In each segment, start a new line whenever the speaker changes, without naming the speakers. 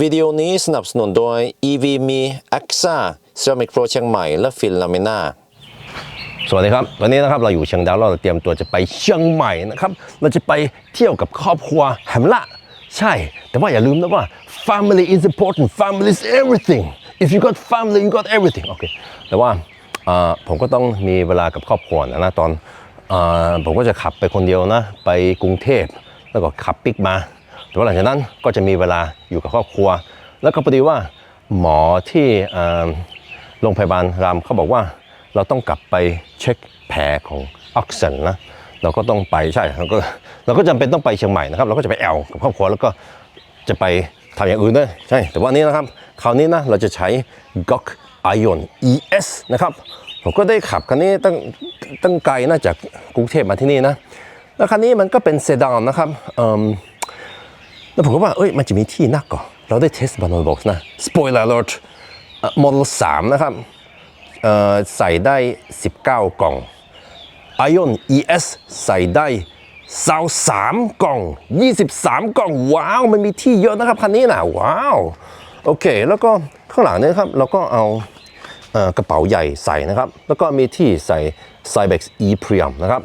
วิดีโอนี้สนับสนุนโดย EV มี AXA Ceramic Pro เชียงใหม่ และฟินลามิน่า
สวัสดีครับ วันนี้นะครับเราอยู่เชียงดาวเราเตรียมตัวจะไปเชียงใหม่นะครับ เราจะไปเที่ยวกับครอบครัวแหมละใช่ แต่ว่าอย่าลืมนะว่า family is important family is everything if you got family you got everything โอเค แต่ว่าผมก็ต้องมีเวลากับครอบครัวนะนะตอนอผมก็จะขับไปคนเดียวนะ ไปกรุงเทพแล้วก็ขับปิกมา แต่ว่าหลังจากนั้นก็จะมีเวลาอยู่กับครอบครัว แล้วก็พอดีว่าหมอที่โรงพยาบาลรามเขาบอกว่า เราต้องกลับไปเช็คแผลของออกซิเจนนะเราก็ต้องไปใช่เราก็เราก็จำเป็นต้องไปเชียงใหม่นะครับ เราก็จะไปแอลกับครอบครัวแล้วก็จะไปทำอย่างอื่นด้วยใช่แต่ว่านี้นะครับคราวนี้นะเราจะใช้ GOG Ion ES นะครับผมก็ได้ขับคันนี้ตั้งตั้งไกลนะจากกรุงเทพมาที่นี่นะแล้วคันนี้มันก็เป็นเซดานนะครับเอิ่ม แล้วผมก็ว่าเอ้ยมันจะมีที่นักก่อนเราได้เทสบานอลบ็อกซ์นะ spoiler alert โมเดล3นะครับใส่ได้ 19 กล่อง Ion ES ใส่ได้23กล่อง 23 กล่อง ว้าว มันมีที่เยอะนะครับคันนี้นะว้าว โอเค แล้วก็ข้างหลังเนี่ยครับ เราก็เอาเอ่อกระเป๋าใหญ่ใส่นะครับ แล้วก็มีที่ใส่ Cybex E Premium นะครับ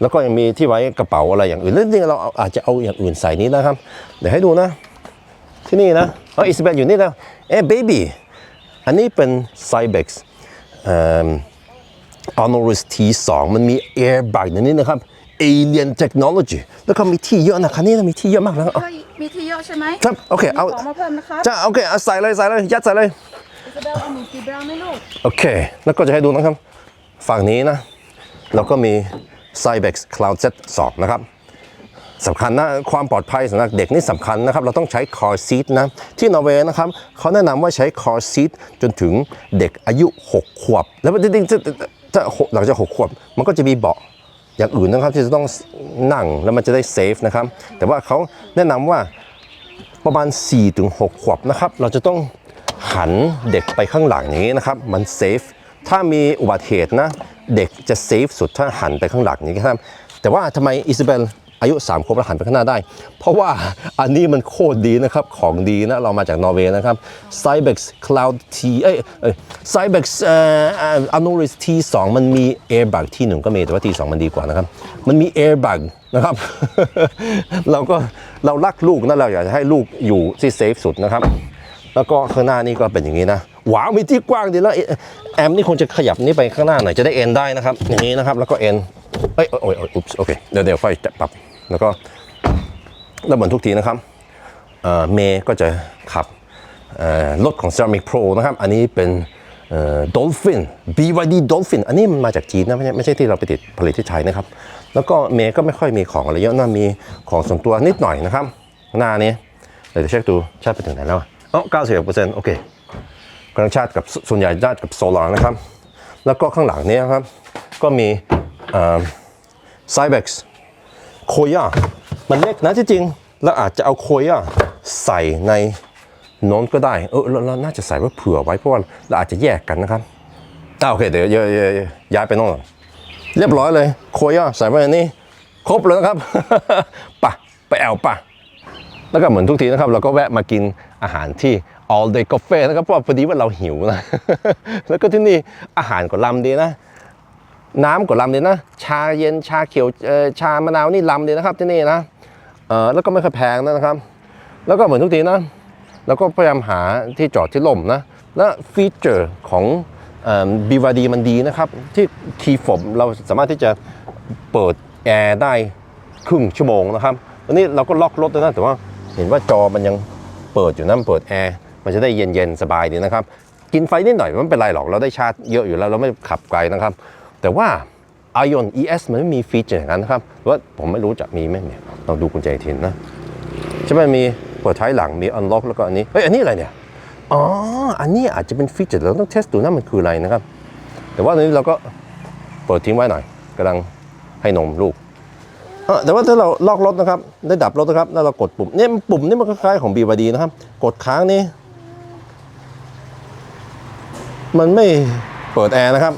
แล้วก็ยังมีที่ไว้กระเป๋าอะไรอย่างอื่นแล้วจริงๆเราเอาอาจจะเอาอย่างอื่นใส่นี้นะครับ เดี๋ยวให้ดูนะ ที่นี่นะเอออิสเบลอยู่นี่แล้วเอ้เบบี้อันนี้เป็น Cybex เอ่อ Honoris T2 มันมี airbag ในนี้นะครับ Alien Technology แล้วก็มีที่เยอะนะคันนี้นะมีที่เยอะมากแล้วเอา
เฮ้ยมีที่เยอะใช่ไหม
ครับโอเคเอา
มีของมาเพิ่มนะครับ
จะโอเคเอาใส่เลยใส่เลยยัดใส่เลย
อิซาเบลเอาหมูสีบราวน์ไหมลูก
โอเค แล้วก็จะให้ดูนะครับ ฝั่งนี้นะเราก็มี Cybex Cloud Z 2นะครับสำคัญนะความปลอดภัยสำหรับเด็กนี่สำคัญนะครับ เราต้องใช้ car seat นะ ที่นอร์เวย์นะครับเขาแนะนำว่าใช้ car seat จนถึงเด็กอายุ 6 ขวบ แล้วจริงๆถ้าถ้าหลังจาก 6 ขวบ มันก็จะมีเบาะอย่างอื่นนะครับที่จะต้องนั่งแล้วมันจะได้เซฟนะครับ แต่ว่าเขาแนะนำว่าประมาณ 4-6 ขวบนะครับ เราจะต้องหันเด็กไปข้างหลังอย่างนี้นะครับ มันเซฟ ถ้ามีอุบัติเหตุนะ เด็กจะเซฟสุดถ้าหันไปข้างหลังอย่างนี้ครับแต่ว่าทำไมอิซาเบลอายุ3ขวบแล้วหันไปข้างหน้าได้ เพราะว่าอันนี้มันโคตรดีนะครับ ของดีนะ เรามาจากนอร์เวย์นะครับ Cybex Cloud T เอ้ยเอ้ย Cybex อ่อ Anoris T2 มันมี airbag ที่หนึ่งก็มี แต่ว่า T2 มันดีกว่านะครับ มันมี airbag นะครับ เราก็เรารักลูกนะเราอยากจะให้ลูกอยู่ที่เซฟสุดนะครับ แล้วก็ข้างหน้านี่ก็เป็นอย่างนี้นะ หวามีที่กว้างดีแล้วแอมนี่คงจะขยับนี่ไปข้างหน้าหน่อยจะได้เอ็นได้นะครับอย่างนี้นะครับแล้วก็เอ็นเอ้ยโอ้ยโอ้ยอุ๊บโอเคเดี๋ยวเดี๋ยวค่อยปรับแล้วก็แล้วเหมือนทุกทีนะครับเมย์ก็จะขับรถของ Ceramic Pro นะครับ อันนี้เป็นเอ่อ Dolphin BYD Dolphin อันนี้มันมาจากจีนนะ ไม่ใช่ไม่ใช่ที่เราไปติดผลิตที่ไทยนะครับ แล้วก็เมย์ก็ไม่ค่อยมีของอะไรเยอะนะมีของส่วนตัวนิดหน่อยนะครับ หน้านี้ เดี๋ยวเช็คดูชาร์จไปถึงไหนแล้วอ๋อ91%โอเค กำลังชาร์จกับส่วนใหญ่ชาร์จกับโซลาร์นะครับ แล้วก็ข้างหลังนี้ครับ ก็มีเอ่อ Cybex โคย่ามันเล็กนะที่จริง แล้วอาจจะเอาโคย่าใส่ในโน้นก็ได้ เออเราเราน่าจะใส่ไว้เผื่อไว้เพราะว่าเราอาจจะแยกกันนะครับอ่าโอเคเดี๋ยวย้ายไปโน่นก่อนเรียบร้อยเลยโคย่าใส่ไว้ในนี้ครบเลยนะครับป่ะไปแอลปะแล้วก็เหมือนทุกทีนะครับ เราก็แวะมากินอาหารที่ all day cafe นะครับเพราะว่าพอดีว่าเราหิวนะ แล้วก็ที่นี่อาหารก็ลำดีนะ น้ำก็ลำดีนะ ชาเย็นชาเขียวชามะนาวนี่ลำดีนะครับที่นี่นะเออแล้วก็ไม่ค่อยแพงนะครับ แล้วก็เหมือนทุกทีนะเราก็พยายามหาที่จอดที่ล่มนะ และฟีเจอร์ของบีวาดีมันดีนะครับ ที่คีย์ฟมเราสามารถที่จะเปิดแอร์ได้ครึ่งชั่วโมงนะครับวันนี้เราก็ล็อกรถด้วนะแต่ว่าเห็นว่าจอมันยังเปิดอยู่นะเปิดแอร์ มันจะได้เย็นๆสบายดีนะครับ กินไฟนิดหน่อยไม่เป็นไรหรอกเราได้ชาร์จเยอะอยู่แล้วเราไม่ขับไกลนะครับ แต่ว่า Ion ES มันไม่มีฟีเจอร์อย่างนั้นนะครับว่าผมไม่รู้จะมีไหมเนี่ยเราดูกุญแจทินนะใช่ไหมมีเปิดท้ายหลังมี unlock แล้วก็อันนี้เฮ้ยอันนี้อะไรเนี่ยอ๋ออันนี้อาจจะเป็นฟีเจอร์เราต้องเทสดูนะมันคืออะไรนะครับ แต่ว่าตอนนี้เราก็เปิดทิ้งไว้หน่อยกำลังให้นมลูกแต่ว่าถ้าเราล็อกรถนะครับได้ดับรถนะครับแล้วเรากดปุ่มเนี่ยปุ่มนี่มันคล้ายๆของ BYD นะครับ กดค้างนี่ มันไม่เปิดแอร์นะครับ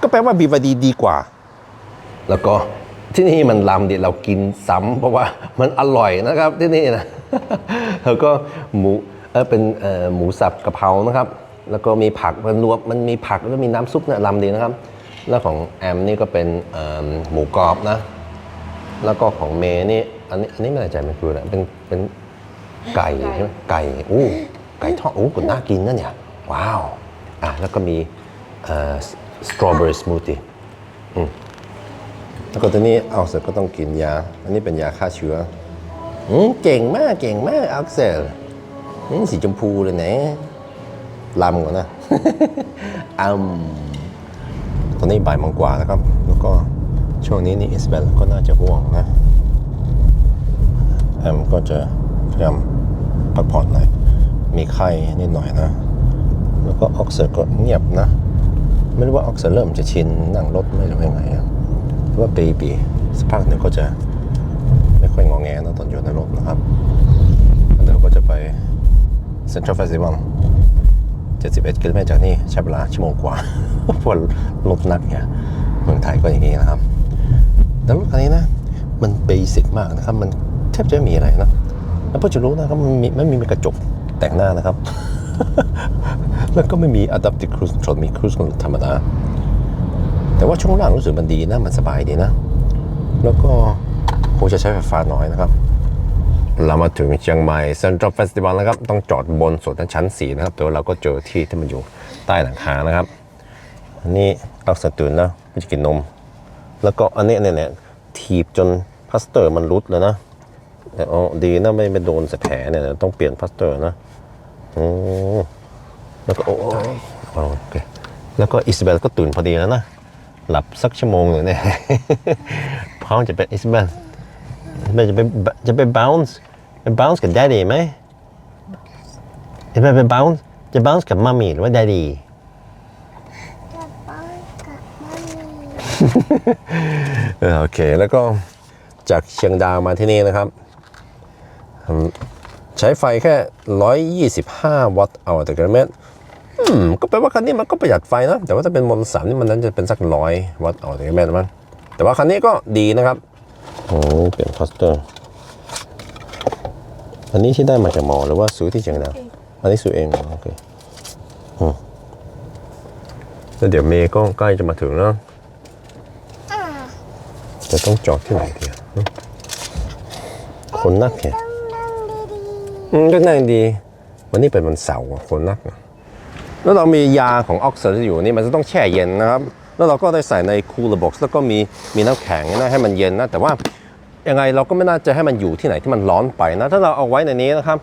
ก็แปลว่า BYD ดีกว่า แล้วก็ที่นี่มันลำเดียเรากินซ้ำเพราะว่ามันอร่อยนะครับที่นี่นะแล้วก็หมูเออเป็นหมูสับกะเพรานะครับ แล้วก็มีผักมันรวมมันมีผักแล้วมีน้ำซุปเนี่ยลำดีนะครับ แล้วของแอมนี่ก็เป็นหมูกรอบนะ แล้วก็ของเมย์นี่อันนี้อันนี้ไม่แน่ใจมันคืออะไรเป็นเป็นไก่ใช่ไหมไก่อู้ไก่ทอดอู้ก็น่ากินนะเนี่ยว้าว อะแล้วก็มีสตรอเบอรี่สมูทตี้แล้วก็ตัวนี้เอาเสร็จก็ต้องกินยา อันนี้เป็นยาฆ่าเชื้ออืมเก่งมากเก่งมากอักเซลอืมสีชมพูเลยนะลำก่อนนะอืมตอนนี้บ่ายมงกว่าแล้วครับ แล้วก็ช่วงนี้นี่อิสเบลก็น่าจะห่วงนะแอมก็จะพยายามพักผ่อนหน่อยมีไข้นิดหน่อยนะ แล้วก็ออกเซอร์ก็เงียบนะ ไม่รู้ว่าออกเซอร์เริ่มจะชินนั่งรถไม่รู้ยังไงอะหรือว่าเบบีสักพักหนึ่งก็จะไม่ค่อยงอแงนะตอนอยู่ในรถนะครับเดี๋ยวก็จะไปเซ็นทรัลเฟสติวัล71 กิโลเมตรจากนี่ใช้เวลาชั่วโมงกว่าเพราะรถนักเนี่ยเมืองไทยก็อย่างนี้นะครับ แต่รถคันนี้นะ มันเบสิกมากนะครับ มันแทบจะไม่มีอะไรนะ แล้วเพื่อจะรู้นะครับมันไม่มีกระจกแต่งหน้านะครับ แล้วก็ไม่มี adaptive cruise control มี cruise control ธรรมดา แต่ว่าช่วงล่างรู้สึกมันดีนะ มันสบายดีนะ แล้วก็คงจะใช้ไฟฟ้าน้อยนะครับ เรามาถึงเชียงใหม่เซ็นทรัลเฟสติวัลแล้วครับ ต้องจอดบนสุดนชั้น4นะครับแต่ว่าเราก็เจอที่ที่มันอยู่ใต้หลังคานะครับ อันนี้เราสตื่นนะไม่จะกินนม แล้วก็อันนี้เนี่ยเนี่ยถีบจนพลาสเตอร์มันรุดเลยนะแต่อ๋อดีนะไม่ไปโดนแผลเนี่ยต้องเปลี่ยนพลาสเตอร์นะ โอ้แล้วก็โอ้ยโอเคแล้วก็อิสเบลก็ตื่นพอดีแล้วนะ หลับสักชั่วโมงหนึ่งเนี่ยพร้อมจะเป็นอิสเบลมันจะไปจะไป bounce ไป bounce กับ daddy ไหมจะไปไป bounce จะ bounce กับมัมมี่หรือว่า daddy เออโอเค แล้วก็จากเชียงดาวมาที่นี่นะครับอืม ใช้ไฟแค่ 125 วัตต์เอาต่อกิโลเมตรอืมก็แปลว่าคันนี้มันก็ประหยัดไฟนะ แต่ว่าถ้าเป็นมอเตอร์สามนี่มันนั้นจะเป็นสักร้อยวัตต์เอาต่อกิโลเมตรมั้งแต่ว่าคันนี้ก็ดีนะครับโอ้เปลี่ยนพลาสเตอร์อันนี้ที่ได้มาจากหมอหรือว่าซื้อที่เชียงดาวอันนี้ซื้อเองเหรอโอเคอืมแล้วเดี๋ยวเมย์ก็ใกล้จะมาถึงแล้วจะต้องจอดที่ไหนดีอะอืมคนนักแค่ อืมก็นั่งดี วันนี้เป็นวันเสาร์อะคนนักอะแล้วเรามียาของออกซิเจนอยู่นี่มันจะต้องแช่เย็นนะครับ แล้วเราก็ได้ใส่ในคูลร์บ็อกซ์แล้วก็มีมีน้ำแข็งนะให้มันเย็นนะ แต่ว่ายังไงเราก็ไม่น่าจะให้มันอยู่ที่ไหนที่มันร้อนไปนะ ถ้าเราเอาไว้ในนี้นะครับ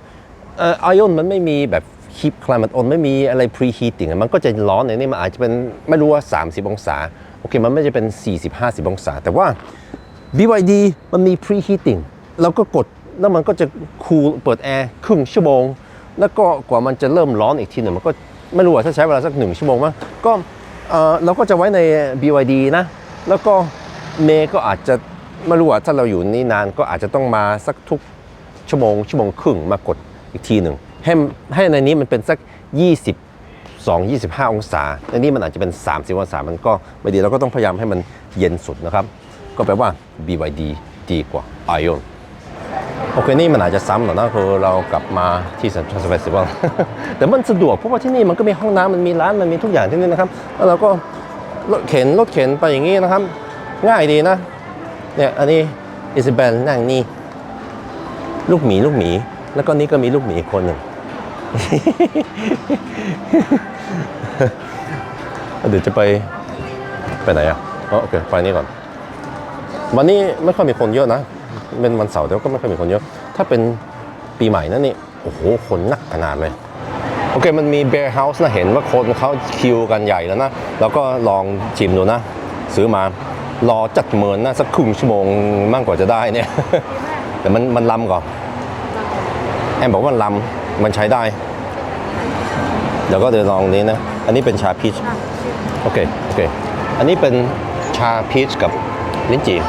เอ่อไอออนมันไม่มีแบบฮีทคลายมันออนไม่มีอะไรพรีฮีตติ้งมันก็จะร้อนในนี้มันอาจจะเป็นไม่รู้ว่า 30 องศา โอเค มันไม่จะเป็น 40-50 องศา แต่ว่า BYD มันมี preheating เราก็กด แล้วมันก็จะคูลเปิดแอร์ครึ่งชั่วโมง แล้วก็กว่ามันจะเริ่มร้อนอีกทีหนึ่งมันก็ไม่รู้ว่าถ้าใช้เวลาสักหนึ่งชั่วโมงมั้งก็เออเราก็จะไว้ใน BYD นะ แล้วก็เมย์ก็อาจจะไม่รู้ว่าถ้าเราอยู่นี่นานก็อาจจะต้องมาสักทุกชั่วโมง ชั่วโมงครึ่งมากดอีกทีหนึ่งให้ให้ในนี้มันเป็นสัก 20 2 25 องศาในนี้มันอาจจะเป็น 30 องศา มันก็ไม่ดีเราก็ต้องพยายามให้มันเย็นสุดนะครับ ก็แปลว่า BYD ดีกว่า Ion โอเคนี่มันอาจจะซ้ำหน่อยนะคือเรากลับมาที่เซ็นทรัลเฟสติวัลแต่มันสะดวกเพราะว่าที่นี่มันก็มีห้องน้ำมันมีร้านมันมีทุกอย่างที่นี่นะครับ แล้วเราก็รถเข็นรถเข็นไปอย่างนี้นะครับ ง่ายดีนะเนี่ยอันนี้อิซาเบลนั่งนี่ลูกหมีลูกหมี แล้วก็นี่ก็มีลูกหมีอีกคนหนึ่งเดี๋ยวจะไปไปไหนอะอ๋อโอเคไปนี่ก่อน วันนี้ไม่ค่อยมีคนเยอะนะ เป็นวันเสาร์แต่ว่าก็ไม่ค่อยมีคนเยอะ ถ้าเป็นปีใหม่นั่นนี่โอ้โหคนนักขนาดเลย โอเคมันมี Bear House นะเห็นว่าคนเขาคิวกันใหญ่แล้วนะ แล้วก็ลองชิมดูนะ ซื้อมารอจัดเมินนะสักครึ่งชั่วโมงมากกว่าจะได้เนี่ย แต่มันมันลำก่อนแอมบอกว่ามันลำมันใช้ได้ เดี๋ยวก็เดี๋ยวลองนี้นะ อันนี้เป็นชาพีชโอเคโอเคอันนี้เป็นชาพีชกับลิ้นจี่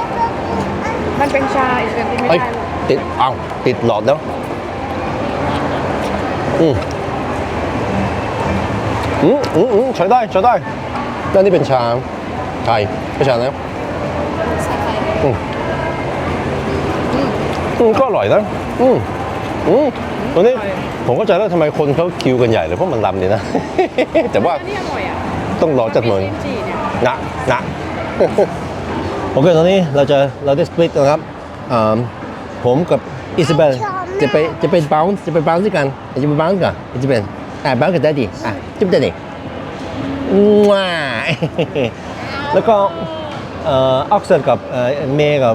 มันเป็นชาอีกแบบที่ไม่
เอ้ย
ได้หรอก
ติดเอ้าติดหลอดแล้วอืมอืมอืมอืมใช้ได้ใช้ได้แล้วนี่เป็นชาไทยไม่ใช่แล้วอืมอืมก็อร่อยนะอืมอืมตรงนี้ผมเข้าใจแล้วทำไมคนเขาคิวกันใหญ่เลยเพราะมันลำดีนะ แต่ว่า
อันนี้อร่อยอะ
ต้องรอจัดเมิน
ลิ้นจี่เนี่ย
นะนะ โอเคตอนนี้เราจะเราได้สปลิตนะครับผมกับอิซาเบลจะไปจะไปบ้าจะไปบ้าด้วยกันจะไปบ้ากันอิซาเบลอะบ้ากับดดดี้อะจุ๊บดดดี้ว้าแล้วก็ออออกเซนกับเมย์กับ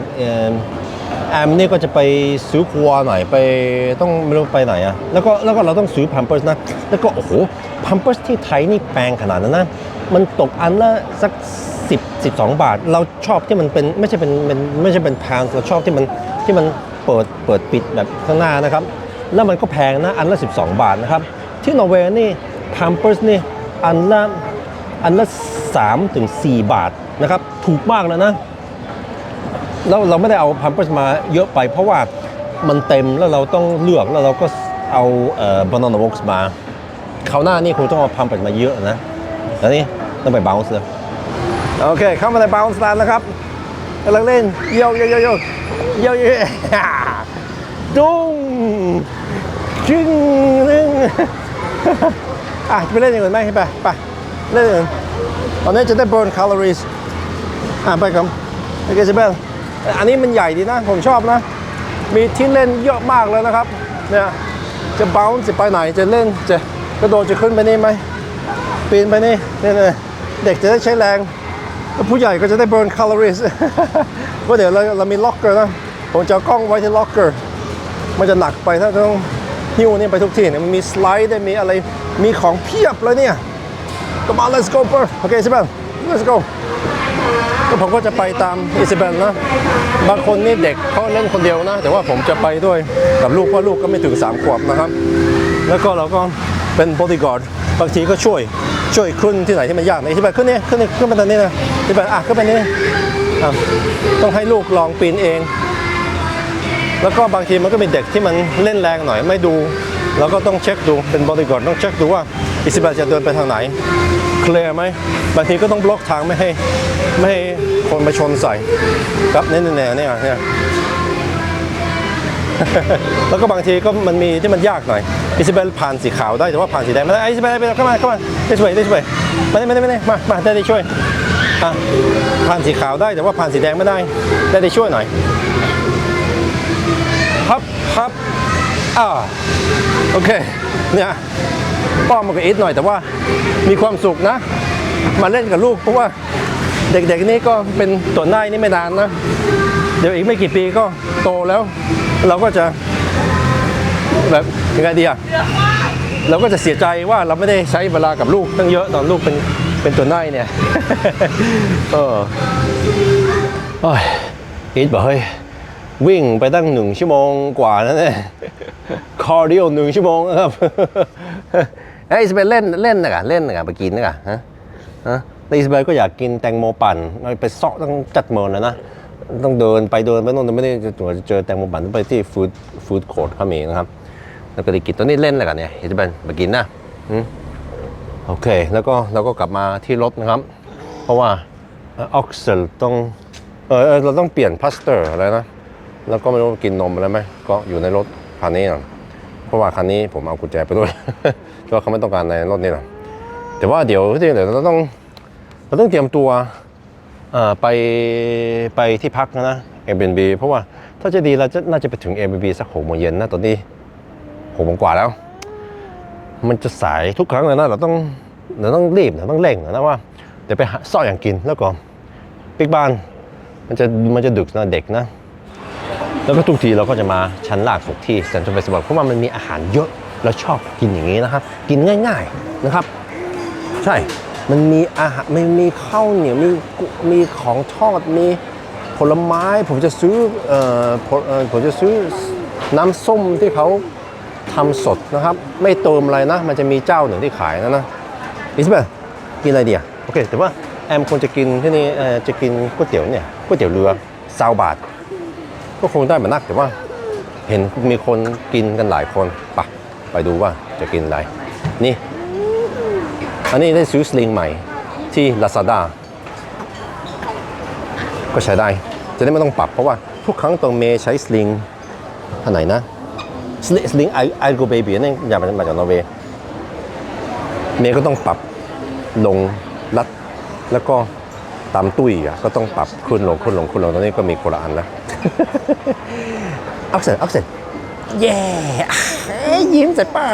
แอมนี่ก็จะไปซื้อครัวหน่อยไปต้องไม่รู้ไปไหนอะแล้วก็แล้วก็เราต้องซื้อพัมเพิร์สนะแล้วก็โอ้โหพัมเพิร์สที่ไทยนี่แพงขนาดนั้นนะ มันตกอันละสัก 10 12 บาท เราชอบที่มันเป็นไม่ใช่เป็นเป็นไม่ใช่เป็นพาวเราชอบที่มันที่มันเปิดเปิดปิดแบบข้างหน้านะครับ แล้วมันก็แพงนะอันละ 12 บาทนะครับ ที่นอร์เวย์นี่พัมเพิร์สนี่อันละอันละ3ถึง4บาทนะครับ ถูกมากแล้วนะแล้วเราไม่ได้เอาพัมเพิร์สมาเยอะไป เพราะว่ามันเต็มแล้วเราต้องเลือกแล้วเราก็เอาเอ่อบานานาวอกส์มาคราวหน้านี่คงต้องเอาพัมเพิร์สมาเยอะนะแล้วนี่ ต้องไปบ o ว n ์ e เลยโอเค เข้ามาในบ o ว n ์ e แล้วนะครับกำลังเล่นโยโยโยโยโยโยดุ้งจึ้งนึงอะจะไปเล่นอย่างอื่นไหมไปไปเล่นอย่างอื่นตอนนี้จะได้ burn calories อะไปครับโอเคซิเบลอันนี้มันใหญ่ดีนะ ผมชอบนะ มีที่เล่นเยอะมากเลยนะครับเนี่ยจะเบาจะไปไหนจะเล่นจะกระโดดจะขึ้นไปนี่ไหมปีนไปนี่เนี่ย เด็กจะได้ใช้แรงผู้ใหญ่ก็จะได้ burn calories เพราะเดี๋ยวเราเรามี locker นะ ผมจะกล้องไว้ที่ locker มันจะหนักไปถ้าต้องหิ้วนี่ไปทุกที่เนี่ยมันมีสไลด์ได้มีอะไรมีของเพียบเลยเนี่ย Come on let's go bro โอเค Isabel let's go ก็ผมก็จะไปตามอิซาเบลนะ บางคนนี่เด็กเขาเล่นคนเดียวนะ แต่ว่าผมจะไปด้วยกับลูกเพราะลูกก็ไม่ถึง3ขวบนะครับ แล้วก็เราก็เป็นบอดี้การดบางทีก็ช่วย ช่วยขึ้นที่ไหนที่มันยากนะอิซาเบลขึ้นนี่ขึ้นนี่ขึ้นมาตรงนี้นะอิซาเบอะขึ้นไปนี่ต้องให้ลูกลองปีนเอง แล้วก็บางทีมันก็มีเด็กที่มันเล่นแรงหน่อยไม่ดูเราก็ต้องเช็คดูเป็นบริกรต้องเช็คดูว่าอิสเบลจะเดินไปทางไหน เคลียร์ไหมบางทีก็ต้องบล็อกทางไม่ให้ไม่ให้คนมาชนใส่ครับเนี่ยเนี่ยเนี่ยเนี่ย แล้วก็บางทีก็มันมีที่มันยากหน่อยอิสเบลผ่านสีขาวได้แต่ว่าผ่านสีแดงไม่ได้ไอิสเบลเข้ามาเข้ามาได้ช่วยได้ช่วยมาได้ไม่ได้ไม่ได้มามาได้ได้ช่วยอะผ่านสีขาวได้แต่ว่าผ่านสีแดงไม่ได้ได้ได้ช่วยหน่อยฮับฮับอ่าโอเคเนี่ยป้อมมันก็อิดหน่อยแต่ว่ามีความสุขนะ มาเล่นกับลูกเพราะว่าเด็กๆนี่ก็เป็นตัวหน้านี่ไม่นานนะ เดี๋ยวอีกไม่กี่ปีก็โตแล้ว เราก็จะแบบยังไงดีอะเราก็จะเสียใจว่าเราไม่ได้ใช้เวลากับลูกตั้งเยอะตอนลูกเป็นเป็นตัวน้ายเนี่ยเออโอ้ยอิดบอกเฮ้ยวิ่งไปตั้งหนึ่งชั่วโมงกว่านั่นเองคอร์ดิโอหนึ่งชั่วโมงนะครับเฮ้ยอิสเบลเล่นเล่นนะกะเล่นนะกะไปกินนะกะฮะฮะแต่อิสเบลก็อยากกินแตงโมปั่นไปซาะต้องจัดเมินนะนะ ต้องเดินไปเดินไปโน่นไม่ได้จะเจอแตงโมปั่นต้องไปที่ฟู้ดฟู้ดโคร์ทเขามีนะครับ แล้วก็ได้กินตอนนี้เล่นอะไรกันเนี่ยอิสเบลไปกินนะโอเค แล้วก็เราก็กลับมาที่รถนะครับ เพราะว่าออกเซลต้องเออเราต้องเปลี่ยนพลาสเตอร์อะไรนะ แล้วก็ไม่รู้กินนมอะไรไหมก็อยู่ในรถคันนี้นะเพราะว่าคันนี้ผมเอากุญแจไปด้วยเพราะว่าเขาไม่ต้องการในรถนี่นะแต่ว่าเดี๋ยวเดี๋ยวเราต้องเราต้องเตรียมตัว ไปไปที่พักนะ Airbnb เพราะว่าถ้าจะดีเราจะน่าจะไปถึง Airbnb สักหกโมงเย็นนะตอนนี้หกโมงกว่าแล้ว มันจะสายทุกครั้งเลยนะเราต้องเราต้องรีบเราต้องเร่งนะว่าเดี๋ยวไปหาซ่ออย่างกินแล้วก็ปิกบ้านมันจะมันจะดึกนะเด็กนะ แล้วก็ทุกทีเราก็จะมาชั้นล่างสุดที่เซ็นทรัลเฟสติวัลเพราะว่ามันมีอาหารเยอะเราชอบกินอย่างนี้นะครับ กินง่าย ๆนะครับ ใช่ มันมีอาหารมันมีข้าวเหนียวมีมีของทอดมีผลไม้ผมจะซื้อเอ่อผมจะซื้อน้ำส้มที่เขาทำสดนะครับ ไม่เติมอะไรนะ มันจะมีเจ้าหนึ่งที่ขายนะนะอิสเบลกินอะไรดีอะโอเค แต่ว่าแอมควรจะกินที่นี่เอ่อจะกินก๋วยเตี๋ยวเนี่ยก๋วยเตี๋ยวเรือซาวบาท ก็คงได้เหมานักแต่ว่า เห็นมีคนกินกันหลายคนปะไปดูว่าจะกินอะไรนี่ อันนี้ได้ซื้อสลิงใหม่ที่ Lazada ก็ใช้ได้ จะได้ไม่ต้องปรับเพราะว่าทุกครั้งตรงเมย์ใช้สลิงอันไหนนะสลิสลิงไอไอโกเบบีนี่อย่ามามาจากนอร์เวย์เมย์ก็ต้องปรับลงรัดแล้วก็ตามตุ้ยอะก็ต้องปรับขึ้นลงขึ้นลงขึ้นลงตอนนี้ก็มีคนละอันแล้วออกเซนออกเซนเย้ยิ้มใส่เปล่า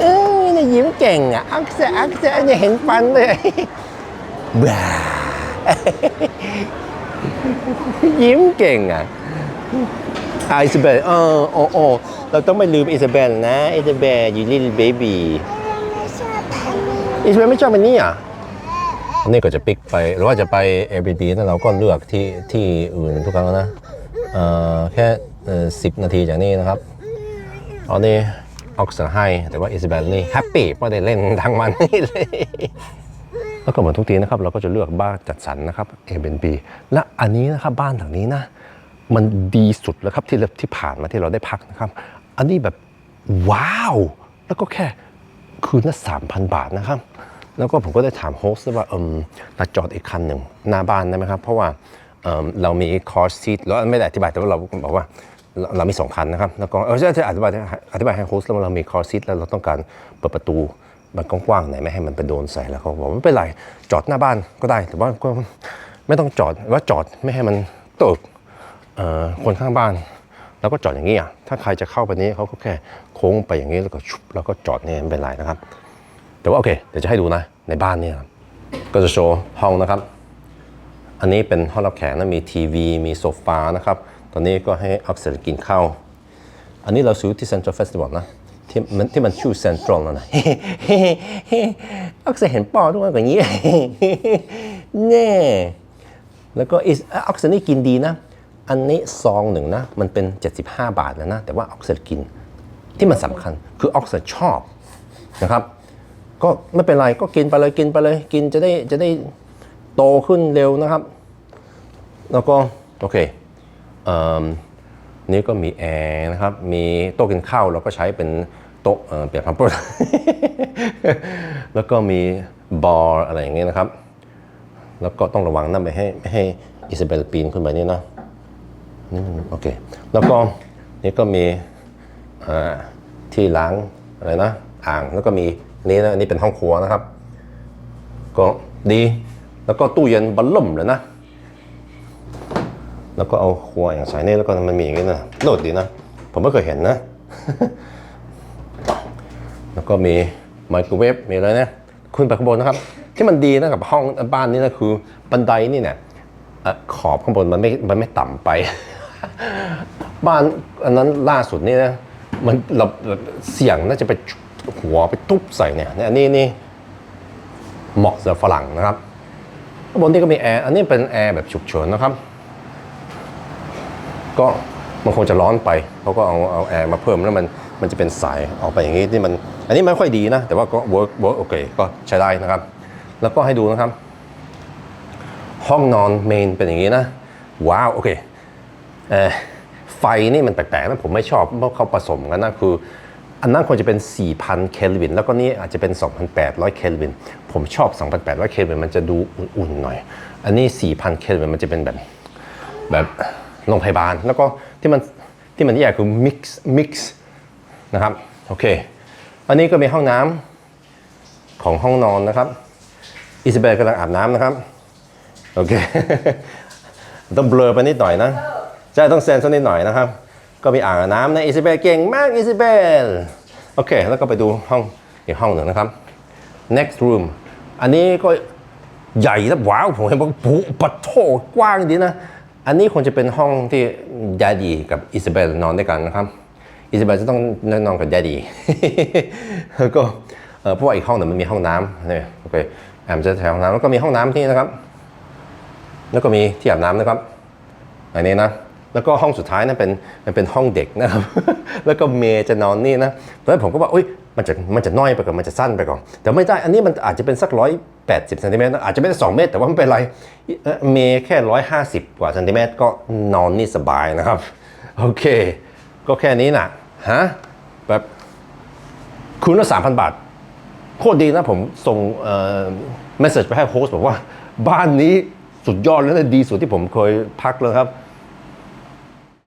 เอ้ยนี่ยิ้มเก่งอะออกเซออกเซนเนี่ยเห็นฟันเลยบ้ายิ้มเก่งอะอาอิซาเบลเออโอ้โอ้เราต้องไม่ลืมอิซาเบลนะอิซาเบลยูลิลเบบีอิซาเบลไม่ชอบอันนี้อะนี่ก็จะปิกไปหรือว่าจะไป Airbnb นั่นเราก็เลือกที่ที่อื่นทุกครั้งนะเอ่อแค่สิบนาทีจากนี้นะครับตอนนี้ ออกเสียงให้แต่ว่าอิซาเบลนี่แฮปปี้เพราะได้เล่นทั้งวันนี่เลยแล้วก็เหมือนทุกทีนะครับ เราก็จะเลือกบ้านจัดสรรนะครับ Airbnb และอันนี้นะครับบ้านหลังนี้นะ มันดีสุดแล้วครับที่ที่ผ่านมาที่เราได้พักนะครับ อันนี้แบบว้าว แล้วก็แค่คืนละ3,000บาทนะครับ แล้วก็ผมก็ได้ถามโฮสต์ว่าเอมเราจอดอีกคันหนึ่งหน้าบ้านได้ไหมครับ เพราะว่าเออเรามีคอร์สซีทแล้วไม่ได้อธิบายแต่ว่าเราบอกว่า เรามีสองคันนะครับ แล้วก็เออใช่อธิบายอธิบายให้โฮสต์แล้วว่าเรามีคอร์ซีทแล้วเราต้องการเปิดประตูมันกว้างๆหน่อยไม่ให้มันไปโดนใส่แล้วเขาบอกไม่เป็นไร จอดหน้าบ้านก็ได้ แต่ว่าก็ไม่ต้องจอดว่าจอดไม่ให้มันตกคนข้างบ้าน แล้วก็จอดอย่างนี้อะถ้าใครจะเข้าไปนี้เขาก็แค่โค้งไปอย่างนี้แล้วก็ชุบแล้วก็จอดเนี่ยไม่เป็นไรนะครับ แต่ว่าโอเคเดี๋ยวจะให้ดูนะในบ้านเนี่ยก็จะโชว์ห้องนะครับ อันนี้เป็นห้องรับแขกนะมีทีวี มีโซฟานะครับ ตอนนี้ก็ให้อักเซนกินข้าว อันนี้เราซื้อที่ Central Festival นะที่มันที่มันชื่อ Central นะนะอักเซนเห็นปอด้วยกว่านี้แน่แล้วก็อักเซนนี่กินดีนะ อันนี้ซองหนึ่งนะ มันเป็น 75 บาทแล้วนะ แต่ว่าออกเซนกินที่มันสำคัญคือออกเซนชอบนะครับ ก็ไม่เป็นไรก็กินไปเลยกินไปเลยกินจะได้จะได้โตขึ้นเร็วนะครับ แล้วก็โอเค นี่ก็มีแอร์นะครับ มีโต๊ะกินข้าวเราก็ใช้เป็นโต๊ะเปียกพัมเปอร์แล้วก็มีบอร์อะไรอย่างเงี้ยนะครับ แล้วก็ต้องระวังนะไม่ให้ไม่ให้อิซาเบลปีนขึ้นไปนี่นะอืมโอเค แล้วก็นี่ก็มีที่ล้างอะไรนะอ่างแล้วก็มีนี่นะอันนี่เป็นห้องครัวนะครับ ก็ดีแล้วก็ตู้เย็นบัลล่มเลยนะ แล้วก็เอาครัวอย่างใส่นี่แล้วก็มันมีอย่างนี้นะโลดดีนะ ผมไม่เคยเห็นนะ แล้วก็มีไมโครเวฟมีอะไรนะขึ้นไปข้างบนนะครับ ที่มันดีนะกับห้องบ้านนี้นะคือบันไดนี่เนี่ยขอบข้างบนมันไม่มันไม่ต่ำไป บ้านอันนั้นล่าสุดนี่นะมันเราเสี่ยงน่าจะไปหัวไปทุบใส่เนี่ยเนี่ยอันนี้นี่เหมาะสำหรับฝรั่งนะครับข้างบนนี่ก็มีแอร์อันนี้เป็นแอร์แบบฉุกเฉินนะครับ ก็มันคงจะร้อนไปเขาก็เอาเอาแอร์มาเพิ่มแล้วมันมันจะเป็นสายออกไปอย่างนี้ที่มัน อันนี้ไม่ค่อยดีนะ แต่ว่าก็ work work โอเคก็ใช้ได้นะครับ แล้วก็ให้ดูนะครับ ห้องนอนเมนเป็นอย่างนี้นะ ว้าวโอเคเออไฟนี่มันแปลกๆนะผมไม่ชอบเพราะเขาผสมกันนะคือ อันนั้นควรจะเป็น 4,000 เคลวิน แล้วก็นี่อาจจะเป็น 2,800 เคลวิน ผมชอบ 2,800 เคลวินมันจะดูอุ่นๆหน่อย อันนี้ 4,000 เคลวินมันจะเป็นแบบแบบ โรงพยาบาล แล้วก็ที่มันที่มันแย่คือ mix mix นะครับโอเคอันนี้ก็มีห้องน้ำของห้องนอนนะครับอิซาเบลกำลังอาบน้ำนะครับโอเคต้องเบลอไปนิดหน่อยนะใช่ต้องเซนสักนิดหน่อยนะครับ ก็มีอ่างอาบน้ำนะอิซาเบลเก่งมากอิซาเบลโอเค แล้วก็ไปดูห้องอีกห้องหนึ่งนะครับ next room อันนี้ก็ใหญ่นะว้าวผมเห็นว่าปุ๊ปัดโถกว้างดีนะ อันนี้คงจะเป็นห้องที่ยาดีกับอิซาเบลนอนด้วยกันนะครับอิซาเบลจะต้องนอนกับยาดีแล้วก็เพราะว่าอีกห้องหนึ่งมันมีห้องน้ำเนี่ยโอเคแอมจะแถวห้องน้ำแล้วก็มีห้องน้ำที่นะครับ แล้วก็มีที่อาบน้ำนะครับอันนี้นะแล้วก็ห้องสุดท้ายนะเป็นมันเป็นห้องเด็กนะครับ แล้วก็เมย์จะนอนนี่นะตอนแรกผมก็ว่าอุ้ย มันจะมันจะน้อยไปก่อนมันจะสั้นไปก่อนแต่ไม่ได้อันนี้มันอาจจะเป็นสักร้อยแปดสิบเซนติเมตรอาจจะไม่ได้สองเมตร แต่ว่าไม่เป็นไรเมแค่ร้อยห้าสิบกว่าเซนติเมตรก็นอนนี่สบายนะครับ โอเค ก็แค่นี้นะฮะแบบคืนละสามพันบาท โคตรดีนะผมส่งเอ่อเมสเซจไปให้โฮสต์บอกว่า บ้านนี้สุดยอดแล้วนะดีสุดที่ผมเคยพักเลยครับ